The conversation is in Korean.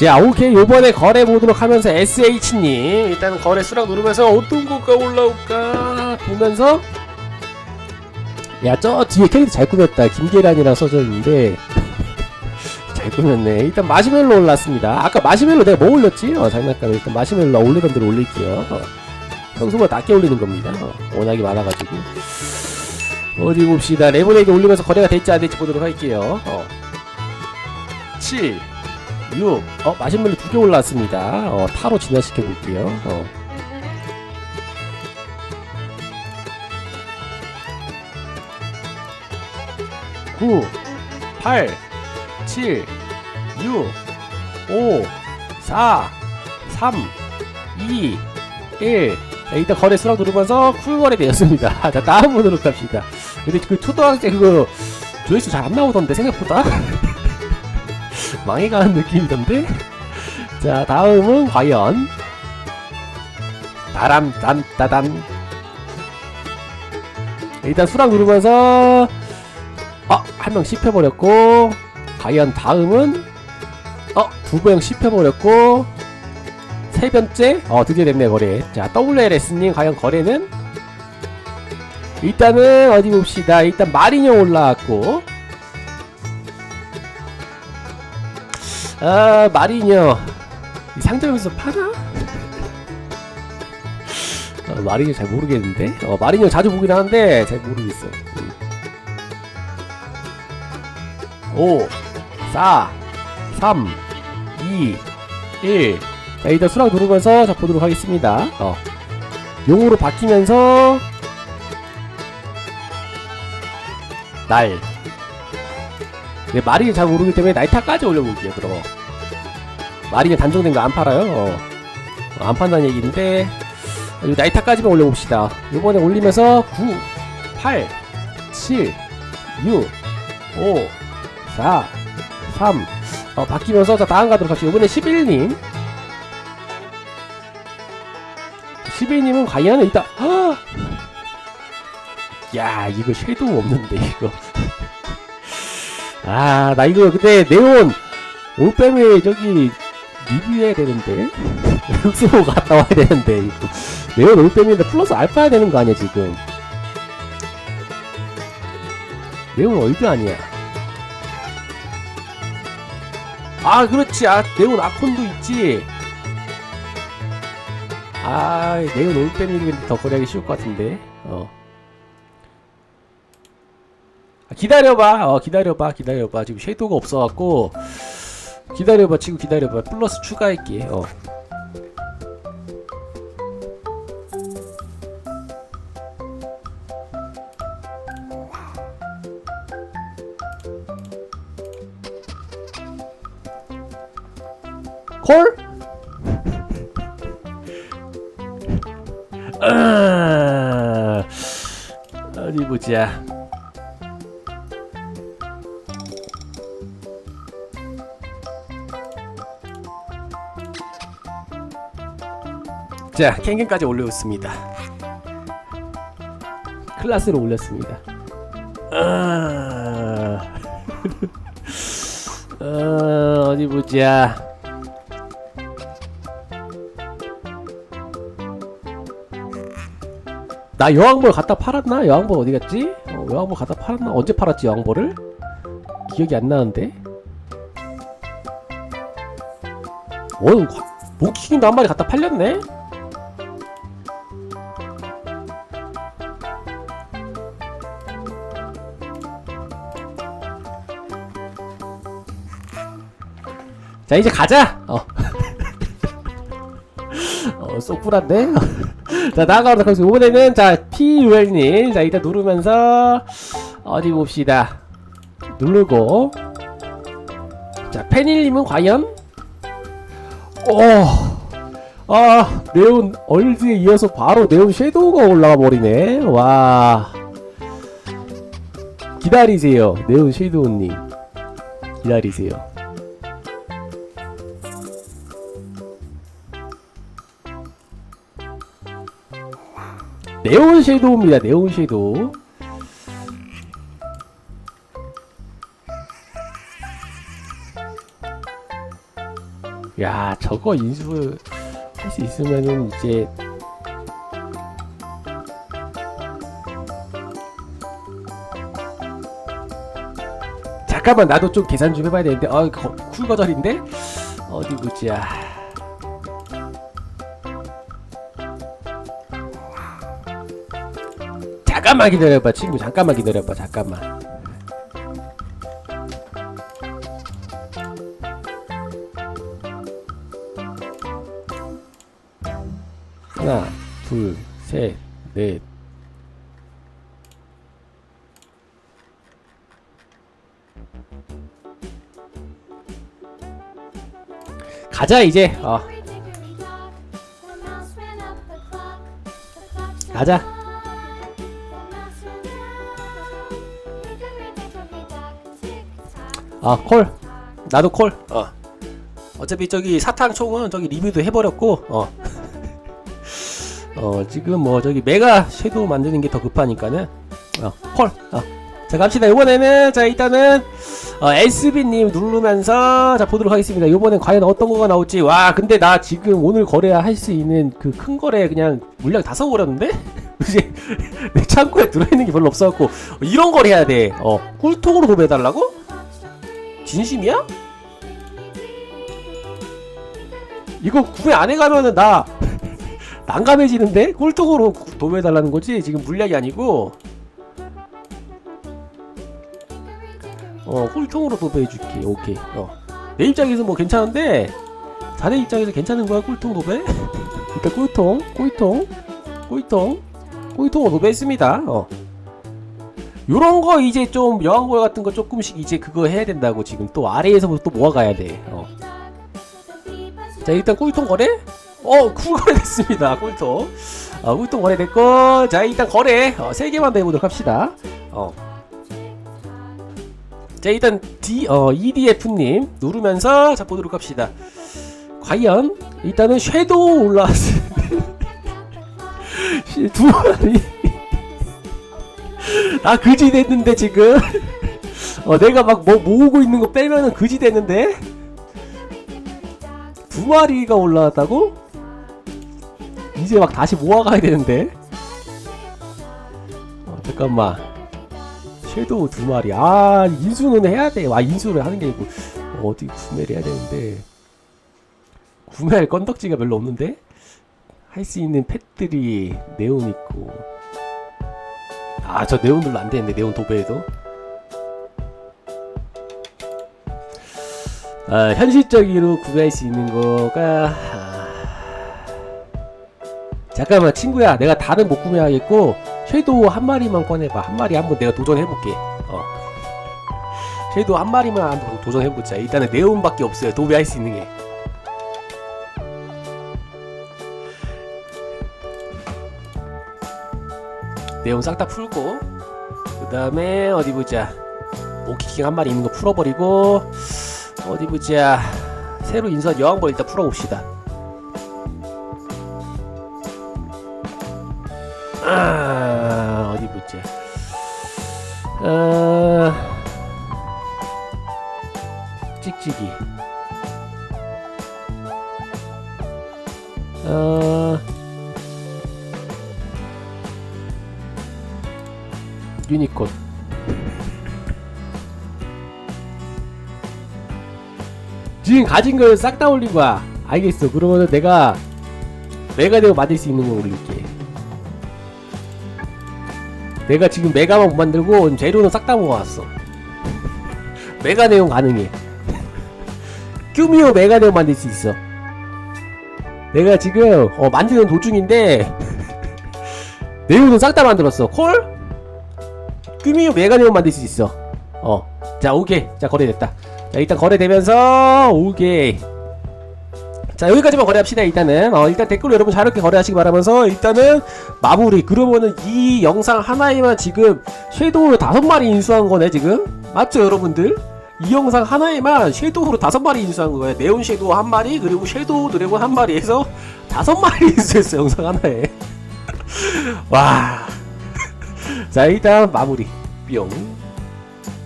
자 오케이. 요번에 거래 보도록 하면서 SH님. 일단 거래 수락 누르면서 어떤 거가 올라올까 보면서. 야 저 뒤에 캐릭터 잘 꾸몄다. 김계란이랑 써져 있는데. 잘 꾸몄네. 일단 마시멜로 올랐습니다. 아까 마시멜로 내가 뭐 올렸지? 어 장난감에 일단 마시멜로 올리던 대로 올릴게요. 어. 평소보다 낮게 올리는 겁니다. 어, 워낙에 많아가지고. 어디 봅시다 레몬에이드 올리면서 거래가 될지 안 될지 보도록 할게요. 어. 7 6 어, 마시멜로 두개 올라왔습니다 어, 타로 진화시켜 볼게요 어. 구, 팔, 칠, 육, 오, 사, 삼, 이, 일. 자, 일단 거래 수락 누르면서 쿨 거래 되었습니다. 자, 다음 분으로 갑시다. 근데 그 초등학생 그거 조회수 잘 안 나오던데, 생각보다. 망해가는 느낌이던데? 자, 다음은 과연. 다람, 단, 따단. 일단 수락 누르면서, 어, 한 명 씹혀버렸고, 과연 다음은, 어, 두명 씹혀버렸고, 세 번째, 어, 드디어 됐네, 거래. 자, WLS님, 과연 거래는? 일단은, 어디 봅시다. 일단 마리녀 올라왔고, 아, 마리녀. 이 상점에서 파나? 어, 마리녀 잘 모르겠는데? 어, 마리녀 자주 보긴 하는데, 잘 모르겠어. 음. 5, 4, 3, 2, 1. 자, 일단 수락 누르면서 자, 보도록 하겠습니다. 어. 용으로 바뀌면서, 날. 네, 마리는 잘 모르기 때문에 날타까지 올려볼게요, 그럼. 마리는 단종된 거 안 팔아요. 어. 어, 안 판다는 얘기인데, 나이타까지만 올려봅시다. 요번에 올리면서 9, 8, 7, 6, 5, 4, 3. 어, 바뀌면서 자, 다음 가도록 합시다. 요번에 11님. 11님은 과연 일단, 헉! 야, 이거 섀도우 없는데, 이거. 아, 나 이거 근데 네온 올빼미 저기 리뷰해야 되는데? 흑수호 갔다 와야 되는데. 이거 네온 올빼미인데 플러스 알파 해야 되는 거 아니야 지금? 네온 얼드 아니야. 아 그렇지. 아 네온 아콘도 있지. 아 네온 올빼미는 더 거래하기 쉬울 것 같은데. 어. 아, 기다려봐. 어, 기다려봐. 기다려봐. 지금 섀도우가 없어갖고. 기다려봐. 지금 기다려봐. 플러스 추가할게. 어. 콜? 아, 어디 보자. 자, 캔캔까지 올려왔습니다. 클라스로 올렸습니다. 아... 어, 어디 보자. 나 여왕벌 갖다 팔았나? 여왕벌 어디 갔지? 어, 여왕벌 갖다 팔았나? 언제 팔았지 여왕벌을? 기억이 안 나는데. 어, 모킹도 한 마리 갖다 팔렸네? 자 이제 가자. 어. 어 쏙불한데. 자 나가보도록 하겠습니다. 이번에는 자 PUL님 자 일단 누르면서 어디 봅시다. 누르고 자 페닐님은 과연 어. 아 네온 얼드에 이어서 바로 네온 섀도우가 올라가 버리네. 와. 기다리세요. 네온 섀도우님. 기다리세요. 네온 섀도우입니다. 네온 섀도우. 야 저거 인수 할 수 있으면은 이제 잠깐만 나도 좀 계산 좀 해봐야 되는데 어 거- 쿨 거절인데 어디 보자 잠깐만 기다려봐 친구. 잠깐만 기다려봐 잠깐만. 하나 둘셋넷. 가자 이제. 어. 가자 아 콜 나도 콜 어. 어차피 저기 사탕 총은 저기 리뷰도 해버렸고 어. 어 지금 뭐 저기 메가 섀도우 만드는 게 더 급하니까는 어, 콜 어. 자 갑시다 이번에는 자 일단은 어, SB님 누르면서 자 보도록 하겠습니다 이번엔 과연 어떤 거가 나올지 와 근데 나 지금 오늘 거래할 수 있는 그 큰 거래 그냥 물량 다 써버렸는데 이제 내 창고에 들어있는 게 별로 없어갖고 어, 이런 거래 해야 돼 어 꿀통으로 도배해달라고? 진심이야? 이거 구매 안 해가면은 나 난감해지는데? 꿀통으로 구- 도배해달라는 거지? 지금 물약이 아니고 어 꿀통으로 도배해줄게 오케이 어 내 입장에서 뭐 괜찮은데 자네 입장에서 괜찮은 거야 꿀통 도배? 일단 꿀통 꿀통 꿀통 꿀통으로 도배했습니다 어 요런 거 이제 좀 여왕벌 같은 거 조금씩 이제 그거 해야 된다고 지금 또 아래에서부터 또 모아가야 돼 어. 자 일단 꿀통 거래? 어 꿀거래 됐습니다 꿀통 어, 꿀통 거래 됐고 자 일단 거래 어, 3개만 더 해보도록 합시다 어. 자 일단 D 어 EDF님 누르면서 자 보도록 합시다. 과연 일단은 섀도우 올라왔어. 두 마리. 나 그지 됐는데 지금. 어 내가 막 뭐 모으고 있는 거 빼면은 그지 됐는데 두 마리가 올라왔다고? 이제 막 다시 모아가야 되는데. 어 잠깐만. 섀도우 두 마리. 아, 인수는 해야 돼. 와, 인수를 하는 게 아니고, 어, 어디 구매를 해야 되는데. 구매할 건덕지가 별로 없는데? 할 수 있는 펫들이 네온 있고. 아, 저 네온 별로 안 되는데, 네온 도배에도. 아, 현실적으로 구매할 수 있는 거가, 아... 잠깐만, 친구야. 내가 다른 못 구매하겠고, 섀도우 한 마리만 꺼내봐. 한 마리 한번 내가 도전해볼게. 어. 섀도우 한 마리만 도전해보자. 일단은 네온밖에 없어요. 도배할 수 있는 게. 네온 싹다 풀고, 그 다음에 어디 보자. 오키킹 한 마리 있는 거 풀어버리고, 어디 보자. 새로 인수한 여왕벌 일단 풀어봅시다. 아, 어디 보자. 어, 찍찍이. 어, 유니콘. 지금 가진 걸 싹 다 올린 거야. 알겠어. 그러면은 내가 내가 내가 만들 수 있는 걸 올릴게. 내가 지금 메가만 못 만들고 재료는 싹 다 모아왔어. 메가 내용 가능해. 큐미오 메가 내용 만들 수 있어. 내가 지금 어, 만드는 도중인데 내용은 싹 다 만들었어. 콜? 큐미오 메가 내용 만들 수 있어. 어, 자 오케이. 자 거래됐다. 자 일단 거래되면서 오케이. 자 여기까지만 거래합시다 일단은 어, 일단 댓글로 여러분 자유롭게 거래하시기 바라면서 일단은 마무리 그러면은 이 영상 하나에만 지금 섀도우로 다섯 마리 인수한 거네 지금 맞죠 여러분들 이 영상 하나에만 섀도우로 다섯 마리 인수한 거예요 네온 섀도우 한 마리 그리고 섀도우 드래곤 한 마리 해서 다섯 마리 인수했어 영상 하나에 와 자 일단 마무리. 뿅